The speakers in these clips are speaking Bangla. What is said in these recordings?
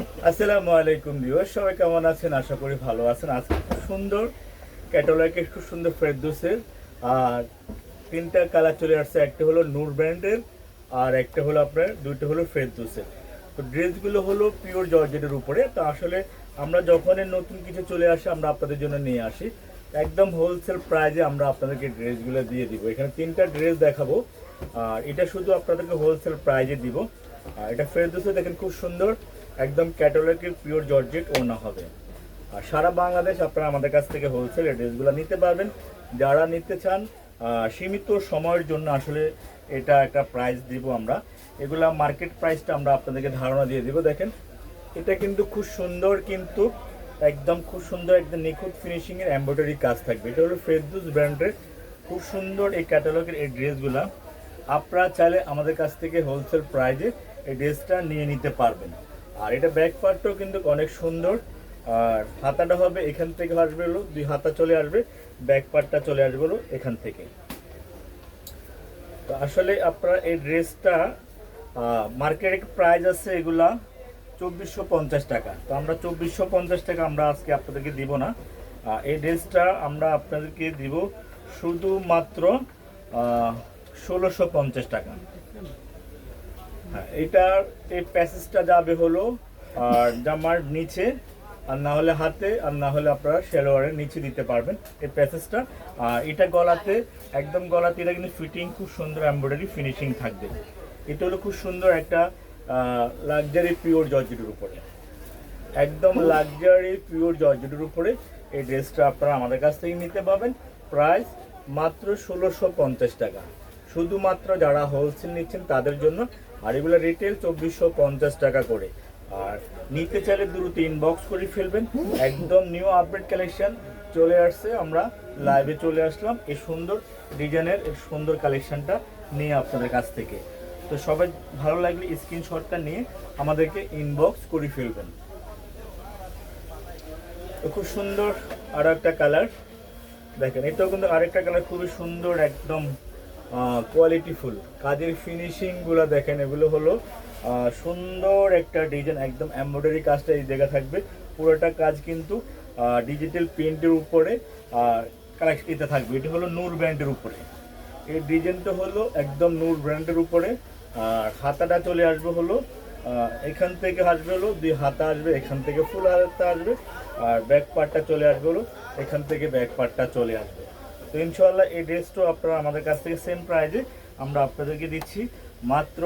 আসসালামু আলাইকুম ভিউয়ার সবাই কেমন আছেন? আশা করি ভালো আছেন। আজকে খুব সুন্দর, ক্যাটালগের খুব সুন্দর ফেরদোসের, আর তিনটা কালার চলে আসছে। একটা হলো নূর ব্র্যান্ডের, আর একটা হলো আপনার, দুইটা হলো ফেরদোসের। তো ড্রেসগুলো হলো পিওর জর্জেটের উপরে। তো আসলে আমরা যখনই নতুন কিছু চলে আসে, আমরা আপনাদের জন্য নিয়ে আসি। একদম হোলসেল প্রাইজে আমরা আপনাদেরকে ড্রেসগুলো দিয়ে দিব। এখানে তিনটা ড্রেস দেখাবো। আর এটা শুধু আপনাদেরকে হোলসেল প্রাইজে দিব। আর এটা ফেরদোসে দেখেন খুব সুন্দর। একদম ক্যাটালগের পিওর জর্জেট ওনা হবে। আর সারা বাংলাদেশ আপনারা আমাদের কাছ থেকে হোলসেল ড্রেসগুলো নিতে পারবেন। যারা নিতে চান সীমিত সময়ের জন্য আসলে এটা একটা প্রাইস দিব আমরা। এগুলা মার্কেট প্রাইসটা আমরা আপনাদেরকে ধারণা দিয়ে দিব, দেখেন। এটা কিন্তু খুব সুন্দর কিন্তু একদম খুব সুন্দর একদম নিখুঁত ফিনিশিংয়ের এমব্রয়ডারি কাজ থাকবে। এটা হলো ফেরদুস ব্র্যান্ডের খুব সুন্দর এই ক্যাটালগের এই ড্রেসগুলা আপনারা চাইলে আমাদের কাছ থেকে হোলসেল প্রাইজে এই ড্রেসটা নিয়ে নিতে পারবেন। আর এটা ব্যাক পার্টটাও কিন্তু অনেক সুন্দর। আর হাতাটা হবে এখান থেকে আসবে হলো, দুই হাতা চলে আসবে ব্যাক পার্টটা চলে আসবে হলো এখান থেকে। তো আসলে আপনারা এই ড্রেসটা মার্কেটে প্রাইস আছে এগুলা চব্বিশশো পঞ্চাশ টাকা। তো আমরা চব্বিশশো পঞ্চাশ টাকা আমরা আজকে আপনাদেরকে দিব না। এই ড্রেসটা আমরা আপনাদেরকে দিব শুধুমাত্র ষোলোশো পঞ্চাশ টাকা। এটার এই প্যাসেজটা যাবে হলো আর জামার নিচে আর না হলে হাতে আর না হলে আপনারা শেলোয়ারের নিচে দিতে পারবেন এই প্যাসেজটা। আর এটা গলাতে একদম গলাতে এটা কিন্তু ফিটিং খুব সুন্দর এমব্রয়ডারি ফিনিশিং থাকবে। এটা হলো খুব সুন্দর একটা লাক্সারি পিওর জর্জেটের উপরে। একদম লাক্সারি পিওর জর্জেটের উপরে এই ড্রেসটা আপনারা আমাদের কাছ থেকে নিতে পাবেন। প্রাইস মাত্র ষোলোশো পঞ্চাশ টাকা। শুধুমাত্র যারা হোলসেল নিচ্ছেন তাদের জন্য আর এগুলো রিটেল চব্বিশশো পঞ্চাশ টাকা করে। আর নিতে চাইলে দ্রুত ইনবক্স করে ফেলবেন। একদম নিউ আপডেট কালেকশন চলে আসছে। আমরা লাইভে চলে আসলাম। এই সুন্দর ডিজাইনের সুন্দর কালেকশনটা নিয়ে আপনাদের কাছ থেকে। তো সবাই ভালো লাগলে স্ক্রিনশটটা নিয়ে আমাদেরকে ইনবক্স করে ফেলবেন। খুব সুন্দর আর একটা কালার দেখেন, এটাও কিন্তু আরেকটা কালার খুবই সুন্দর, একদম কোয়ালিটিফুল কাজের ফিনিশিংগুলো দেখেন, এগুলো হলো সুন্দর একটা ডিজাইন একদম এমব্রয়ডারি কাজটা এই জায়গা থাকবে। পুরোটা কাজ কিন্তু ডিজিটাল প্রিন্টের উপরে কালেক্ট এতে থাকবে। এটা হলো নূর ব্র্যান্ডের উপরে। এই ডিজাইনটা হলো একদম নূর ব্র্যান্ডের উপরে। আর হাতাটা চলে আসবে হলো এখান থেকে আসবে হলো, দুই হাতা আসবে, এখান থেকে ফুল হাতা আসবে, আর ব্যাক পার্টটা চলে আসবে হলো, এখান থেকে ব্যাক পার্টটা চলে আসবে। তো ইনশাল্লাহ এই ড্রেসটাও আপনারা আমাদের কাছ থেকে সেম প্রাইজে আমরা আপনাদেরকে দিচ্ছি। মাত্র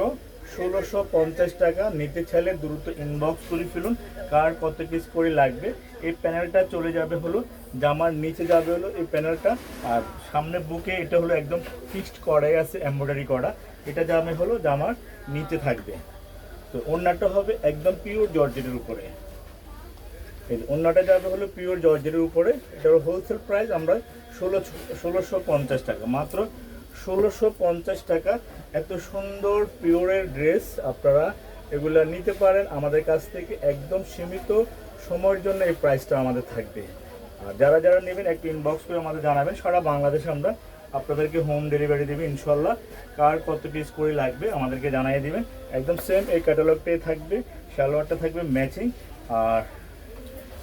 ষোলোশো পঞ্চাশ টাকা। নিতে চাইলে দ্রুত ইনবক্স করে ফেলুন। কার কত পিস করে লাগবে? এই প্যানেলটা চলে যাবে হলো, জামার নিচে যাবে হলো এই প্যানেলটা আর সামনে বুকে এটা হলো একদম ফিক্সড করাই আছে এমব্রয়ডারি করা। এটা যাবে হলো জামার নিচে থাকবে। তো ওড়নাটা হবে একদম পিওর জর্জেটের উপরে। যে যাবে হলো পিওর জর্জের উপরে। এটার হোলসেল প্রাইস আমরা ষোলো ষোলোশো পঞ্চাশ টাকা। মাত্র ষোলোশো পঞ্চাশ টাকা। এত সুন্দর পিওরের ড্রেস আপনারা এগুলো নিতে পারেন আমাদের কাছ থেকে একদম সীমিত সময়ের জন্য এই প্রাইসটা আমাদের থাকবে। আর যারা যারা নেবেন একটু ইনবক্স করে আমাদের জানাবেন। সারা বাংলাদেশে আমরা আপনাদেরকে হোম ডেলিভারি দেবে ইনশাল্লাহ কার কত পিস করে লাগবে আমাদেরকে জানিয়ে দেবেন। একদম সেম এই ক্যাটালগটাই থাকবে। সালোয়ারটা থাকবে ম্যাচিং আর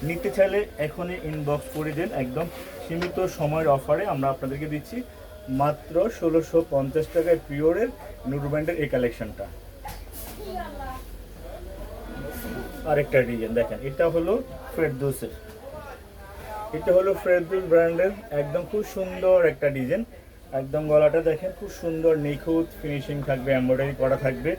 নিতে চাইলে এখনই ইনবক্স করে দেন। একদম সীমিত সময়ের অফারে আমরা আপনাদেরকে দিচ্ছি মাত্র ষোলোশো পঞ্চাশ টাকায় পিওরের নুরব্যান্ডের এই কালেকশনটা আরেকটা ডিজাইন দেখেন, এটা হলো ফেরদৌসের এটা হলো ফেরদৌস ব্র্যান্ডের একদম খুব সুন্দর একটা ডিজাইন একদম গলাটা দেখেন, খুব সুন্দর নিখুঁত ফিনিশিং থাকবে এমব্রয়ডারি করা থাকবে।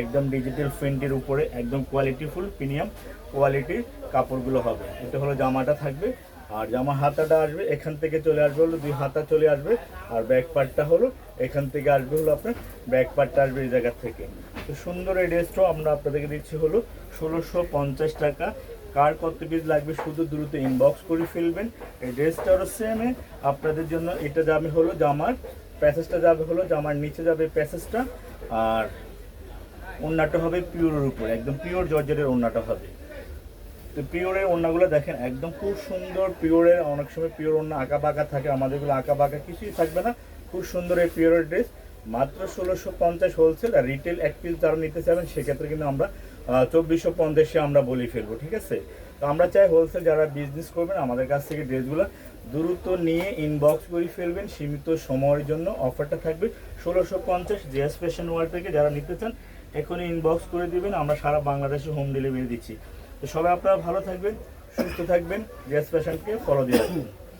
একদম ডিজিটাল প্রিন্টের উপরে, একদম কোয়ালিটিফুল প্রিমিয়াম কোয়ালিটির কাপড়গুলো হবে। এটা হলো জামাটা থাকবে, আর জামা হাতাটা আসবে, এখান থেকে চলে আসবে হলো দুই হাতা চলে আসবে, আর ব্যাক পার্টটা হলো, এখান থেকে আসবে হলো আপনার ব্যাক পার্টটা আসবে এই জায়গা থেকে। তো সুন্দর এই ড্রেসটাও আমরা আপনাদেরকে দিচ্ছি হলো ষোলোশো পঞ্চাশ টাকা। কার কত পিস লাগবে শুধু দ্রুত ইনবক্স করে ফেলবেন। এই ড্রেসটারও সেমে আপনাদের জন্য এটা যাবে হলো জামার প্যাসেজটা যাবে হলো জামার নিচে যাবে প্যাসেজটা আর ওড়নাটা হবে পিওরের উপরে, একদম পিওর জর্জেটের ওড়নাটা হবে। তো পিওরের ওড়নাগুলো দেখেন, একদম খুব সুন্দর পিওরের, অনেক সময় পিওর ওড়না আঁকা বাঁকা থাকে, আমাদেরগুলো আঁকা বাঁকা কিছুই থাকবে না। খুব সুন্দর এই পিওরের ড্রেস। মাত্র ষোলোশো পঞ্চাশ হোলসেল আর রিটেল এক পিস যারা নিতে চাবেন সেক্ষেত্রে কিন্তু আমরা চব্বিশশো পঞ্চাশে আমরা বলি ফেলব, ঠিক আছে? তো আমরা চাই হোলসেল যারা বিজনেস করবেন, আমাদের কাছ থেকে ড্রেসগুলো দ্রুত নিয়ে ইনবক্স করে ফেলবেন, সীমিত সময়ের জন্য অফারটা থাকবে। ষোলোশো পঞ্চাশ জিএস ফ্যাশন ওয়ার্ল্ড থেকে যারা নিতে চান, এখনই ইনবক্স করে দিবেন, আমরা সারা বাংলাদেশে হোম ডেলিভারি দিচ্ছি। তো সবাই আপনারা ভালো থাকবেন সুস্থ থাকবেন। গ্যাস পেশেন্টকে ফলো দিয়ে